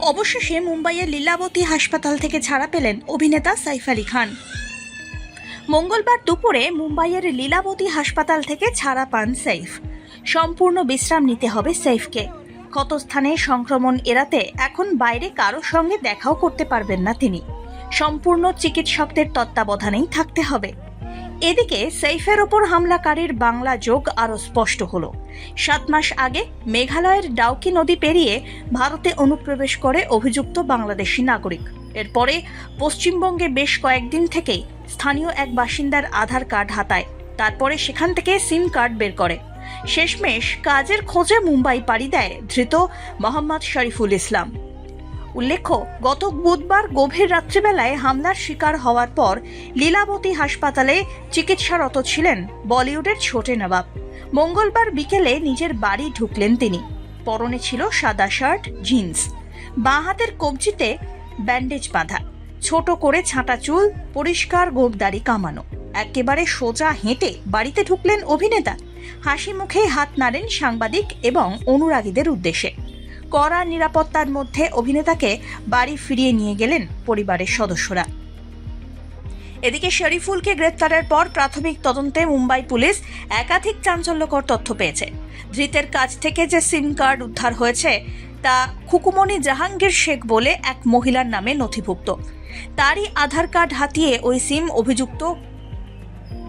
অবশেষে মুম্বাইয়ের লীলাবতী হাসপাতাল থেকে ছাড়া পেলেন অভিনেতা সাইফ আলী খান। মঙ্গলবার দুপুরে মুম্বাইয়ের লীলাবতী হাসপাতাল থেকে ছাড়া পান সাইফ। সম্পূর্ণ বিশ্রাম নিতে হবে সাইফকে। ক্ষতস্থানে সংক্রমণ এড়াতে এখন বাইরে কারোর সঙ্গে দেখাও করতে পারবেন না তিনি। সম্পূর্ণ চিকিৎসকদের তত্ত্বাবধানেই থাকতে হবে। এদিকে সাইফের ওপর হামলাকারীর বাংলা যোগ আরও স্পষ্ট হল। সাত মাস আগে মেঘালয়ের ডাউকি নদী পেরিয়ে ভারতে অনুপ্রবেশ করে অভিযুক্ত বাংলাদেশি নাগরিক। এরপরে পশ্চিমবঙ্গে বেশ কয়েকদিন থেকেই স্থানীয় এক বাসিন্দার আধার কার্ড হাতায়। তারপরে সেখান থেকে সিম কার্ড বের করে। শেষমেশ কাজের খোঁজে মুম্বাই পাড়ি দেয় ধৃত মোহাম্মদ শরীফুল ইসলাম। উল্লেখ্য, গত বুধবার গভীর রাত্রিবেলায় হামলার শিকার হওয়ার পর লীলাবতী হাসপাতালে চিকিৎসারত ছিলেন বলিউডের ছোটে নবাব। মঙ্গলবার বিকেলে নিজের বাড়ি ঢুকলেন তিনি। পরনে ছিল সাদা শার্ট, জিন্স। বাঁ হাতের কবজিতে ব্যান্ডেজ বাঁধা। ছোট করে ছাঁটা চুল, পরিষ্কার গোবদারি কামানো। একেবারে সোজা হেঁটে বাড়িতে ঢুকলেন অভিনেতা। হাসি মুখে হাত নাড়েন সাংবাদিক এবং অনুরাগীদের উদ্দেশ্যে। কড়া নিরাপত্তার মধ্যে অভিনেতাকে বাড়ি ফিরিয়ে নিয়ে গেলেন পরিবারের সদস্যরা। এদিকে শরীফুলকে গ্রেপ্তারের পর প্রাথমিক তদন্তে মুম্বাই পুলিশ একাধিক চাঞ্চল্যকর তথ্য পেয়েছে। ধৃতের কাছ থেকে যে সিম কার্ড উদ্ধার হয়েছে, তা খুকুমণি জাহাঙ্গীর শেখ বলে এক মহিলার নামে নথিভুক্ত। তারই আধার কার্ড হাতিয়ে ওই সিম অভিযুক্ত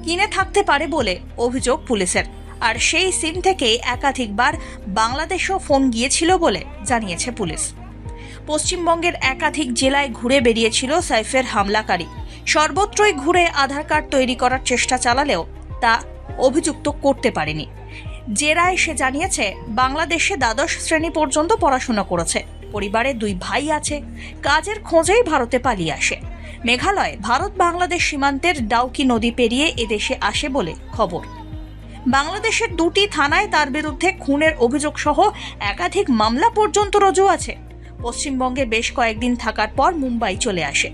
কিনে থাকতে পারে বলে অভিযোগ পুলিশের। আর সেই সিম থেকেই একাধিকবার বাংলাদেশও ফোন গিয়েছিল বলে জানিয়েছে পুলিশ। পশ্চিমবঙ্গের একাধিক জেলায় ঘুরে বেরিয়েছিল সাইফের হামলাকারী। সর্বত্রই ঘুরে আধার কার্ড তৈরি করার চেষ্টা চালালেও তা অভিযুক্ত করতে পারেনি। জেরায় সে জানিয়েছে, বাংলাদেশে দ্বাদশ শ্রেণি পর্যন্ত পড়াশোনা করেছে। পরিবারে দুই ভাই আছে। কাজের খোঁজেই ভারতে পালিয়ে আসে। মেঘালয় ভারত বাংলাদেশ সীমান্তের ডাউকি নদী পেরিয়ে এদেশে আসে বলে খবর। বাংলাদেশের দুটি থানায় তার বিরুদ্ধে খুনের অভিযোগ সহ একাধিক মামলা পর্যন্ত রজু আছে। পশ্চিমবঙ্গে বেশ কয়েকদিন থাকার পর মুম্বাই চলে আসে।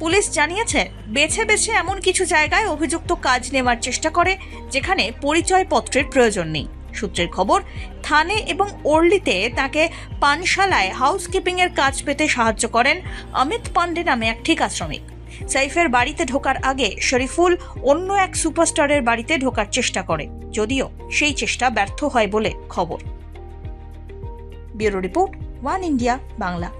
পুলিশ জানিয়েছে, বেছে বেছে এমন কিছু জায়গায় অভিযুক্ত কাজ নেওয়ার চেষ্টা করে, যেখানে পরিচয়পত্রের প্রয়োজন নেই। সূত্রের খবর, থানে এবং ওর্লিতে তাকে পানশালায় হাউসকিপিংয়ের কাজ পেতে সাহায্য করেন অমিত পান্ডে নামে এক ঠিকা শ্রমিক সাইফের বাড়িতে ঢোকার আগে শরীফুল অন্য এক সুপারস্টারের বাড়িতে ঢোকার চেষ্টা করে, যদিও সেই চেষ্টা ব্যর্থ হয় বলে খবর। Bureau report, One India, Bangla.